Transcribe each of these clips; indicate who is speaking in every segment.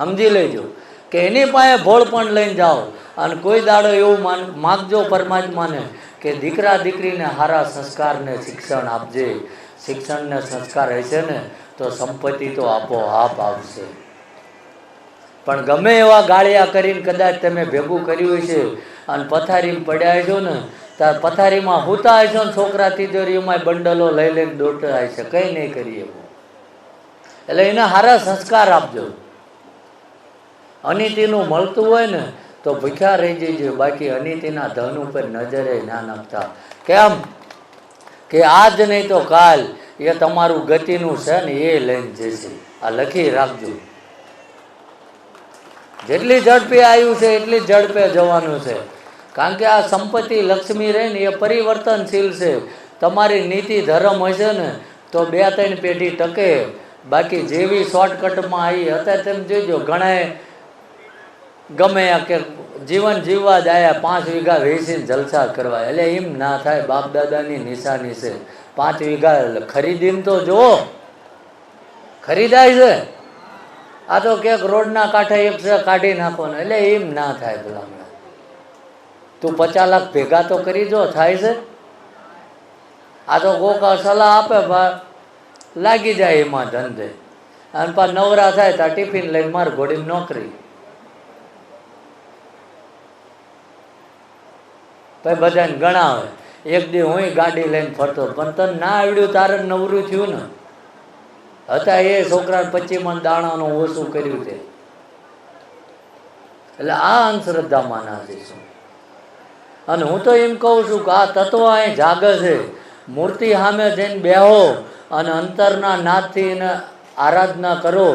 Speaker 1: સમજી લેજો કે એની પાસે ભોળ પણ લઈને જાઓ અને કોઈ દાડો એવું માન, માગજો પરમાત્માને કે દીકરા દીકરીને સારા સંસ્કારને શિક્ષણ આપજે. શિક્ષણને સંસ્કાર હશે ને તો સંપત્તિ તો આપોઆપ આવશે. પણ ગમે એવા ગાળિયા કરીને કદાચ તમે ભેગું કર્યું હશે અને પથારીમાં પડ્યા છો ને ત્યારે પથારીમાં હુતા હશો ને છોકરા તિજોરીમાં બંડલો લઈ લઈને દોડતા હશે. કંઈ નહીં કરીએ એટલે એને સારા સંસ્કાર આપજો. અનિતિનું મળતું હોય ને, તો ભૂખ્યા રહી જજો બાકી અનિતિના ધન ઉપર નજરે ના નાખતા. કેમ? કે આજ નહીં તો કાલ એ તમારું ગતિનું છે ને એ લઈને જશે. આ લખી રાખજો. જેટલી ઝડપે આવ્યું છે, એટલી ઝડપે જવાનું છે. કારણ કે આ સંપત્તિ લક્ષ્મી રહે ને એ પરિવર્તનશીલ છે. તમારી નીતિ ધર્મ હશે ને, તો બે ત્રણ પેઢી ટકે. બાકી જેવી શોર્ટકટમાં આવી, અત્યારે તમે જોઈજો ઘણાએ ગમે કે જીવન જીવવા જ પાંચ વીઘા વેચીને જલસા કરવા. એટલે એમ ના થાય, બાપ દાદાની નિશાની છે. પાંચ વીઘા ખરીદીને તો જુઓ, ખરીદાય છે. આ તો ક્યાંક રોડના કાંઠે એક છે, કાઢી નાખવાનો. એટલે એમ ના થાય ભલામણ તું પચાસ લાખ ભેગા તો કરી જો, થાય છે? આ તો ગોકા સલાહ આપે, ભા, લાગી જાય એમાં ધંધે. અને પાછા નવરા થાય, તો ટિફિન લઈને માર ઘોડીને નોકરી. પછી બધાને ગણાવે. એક દી હું ગાડી લઈને ફરતો. પણ તને ના આવડ્યું, તારે નવરું થયું ને. હતા એ છોકરા પચીસ મણ દાણાનું ઓછું કર્યું છે એટલે આ અંધશ્રદ્ધામાં ના જઈશું. અને હું તો એમ કહું છું કે આ તત્વ અહીં જાગે છે. મૂર્તિ સામે જઈને બેહો અને અંતરના નાથથી આરાધના કરો.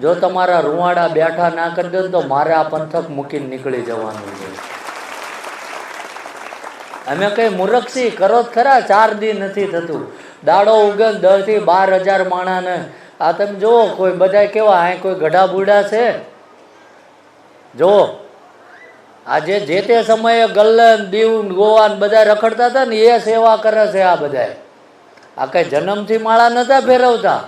Speaker 1: જો તમારા રૂવાડા બેઠા ના કરી દો તો મારે આ પંથક મૂકીને નીકળી જવાનું છે. અમે કઈ મૂર્ખસી કરો ખરા, ચાર દી નથી થતું. દાડો ઉગે દસથી બાર હજાર માણાને. આ તમે જુઓ, કોઈ બધા કેવા, અહીં કોઈ ગઢા બુડા છે? જુઓ. આજે જે તે સમયે ગલ્લન દીવ ગોવા ને બધા રખડતા હતા ને, એ સેવા કરે છે આ બધા આ કઈ જન્મથી માળા નતા ફેરવતા?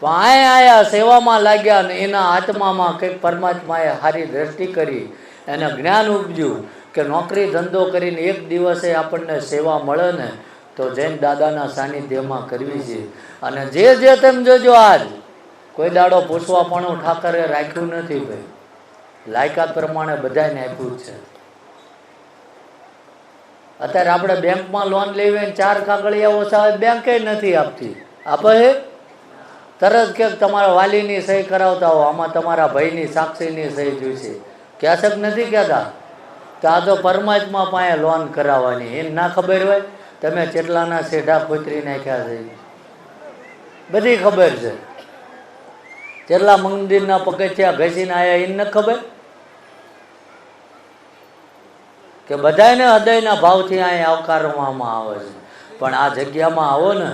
Speaker 1: પણ આય સેવામાં લાગ્યા ને એના આત્મામાં કંઈક પરમાત્માએ સારી દ્રષ્ટિ કરી, એને જ્ઞાન ઉપજ્યું. કે નોકરી ધંધો કરીને એક દિવસે આપણને સેવા મળે ને, તો જૈન દાદાના સાનિધ્યમાં કરવી છે. અને જે જે તેમ જોજો આજ, કોઈ દાડો પૂછવા પણ ઠાકરે રાખ્યું નથી ભાઈ. લાયકાત પ્રમાણે બધાને આપ્યું છે. અત્યારે આપણે બેંકમાં લોન લેવી ચાર કાગળિયા ઓછા બેંકે નથી આપતી. આપે છે તરત કે તમારા વાલીની સહી કરાવતા હો, આમાં તમારા ભાઈની સાક્ષીની સહી જોઈશે. ક્યાં શક નથી કહેતા? તો આ તો પરમાત્મા પાસે લોન કરાવવાની. એમ ના ખબર હોય, તમે કેટલાના શેઢા ખોતરી નાખ્યા છે. બધી ખબર છે. કેટલા મંદિરના પગથિયા ઘસીને આવ્યા એને ન ખબર? કે બધાને હૃદયના ભાવથી અહીંયા આવકારવામાં આવે છે. પણ આ જગ્યામાં આવો ને,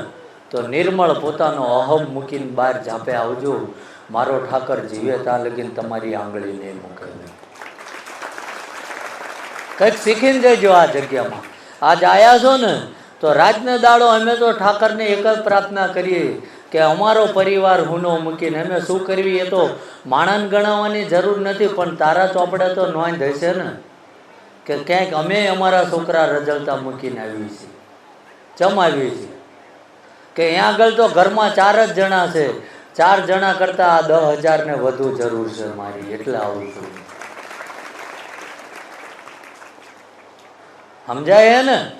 Speaker 1: તો નિર્મળ પોતાનો અહમ મૂકીને બહાર ઝાપે આવજો. મારો ઠાકર જીવે ત્યાં લગીને તમારી આંગળી નહીં મૂકે. કંઈક શીખીને જજો આ જગ્યામાં. આજ આવ્યા છો ને, તો રાતને દાડો અમે તો ઠાકરને એક જ પ્રાર્થના કરીએ કે અમારો પરિવાર હુનો મૂકીને. અમે શું કરવી એ તો માણસ ગણાવવાની જરૂર નથી, પણ તારા ચોપડે તો નોંધ હશે ને, કે ક્યાંક અમે અમારા છોકરા રજળતા મૂકીને આવીએ છીએ ચમ છીએ. કે અહીંયા આગળ તો ઘરમાં ચાર જ જણા છે, ચાર જણા કરતાં આ દસ હજારને વધુ જરૂર છે મારી, એટલે આવું છું. સમજાય ને?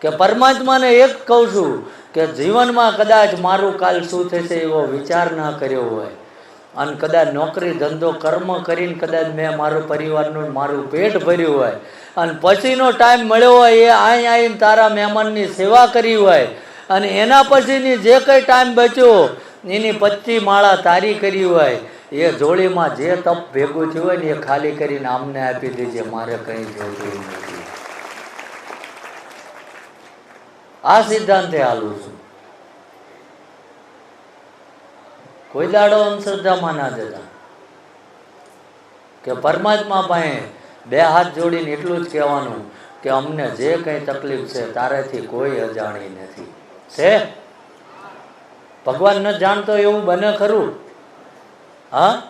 Speaker 1: કે પરમાત્માને એક કહું છું કે જીવનમાં કદાચ મારું કાલ શું થશે એવો વિચાર ના કર્યો હોય. અને કદાચ નોકરી, ધંધો, કર્મ કરીને કદાચ મેં મારું પરિવારનું મારું પેટ ભર્યું હોય. અને પછીનો ટાઈમ મળ્યો હોય એ અહીં આવીને તારા મહેમાનની સેવા કરી હોય. અને એના પછીની જે કંઈ ટાઈમ બચ્યો, એની પચ્ચી માળા તારી કરી હોય. એ જોડીમાં જે તપ ભેગું થયું હોય ને એ ખાલી કરીને આમને આપી દેજે, મારે કંઈ જોતું નથી. આ સિદ્ધાંતે હાલું છું. કોઈ દાડો અંધશ્રદ્ધામાં ના જતા. કે પરમાત્મા પાસે બે હાથ જોડીને એટલું જ કહેવાનું કે અમને જે કંઈ તકલીફ છે તારેથી કોઈ અજાણી નથી. છે? ભગવાન ન જાણતો એવું બને ખરું? હા?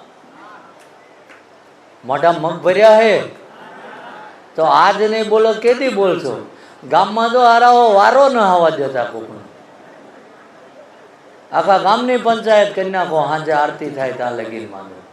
Speaker 1: મોઢા મગ ભર્યા હે? તો આજ નહીં બોલો, કેદી બોલશો? ગામમાં તો હારાઓ વારો ન આવવા દેતા કોકનો. આખા ગામની પંચાયત કરી નાખો સાંજે આરતી થાય ત્યાં લગીન માંગો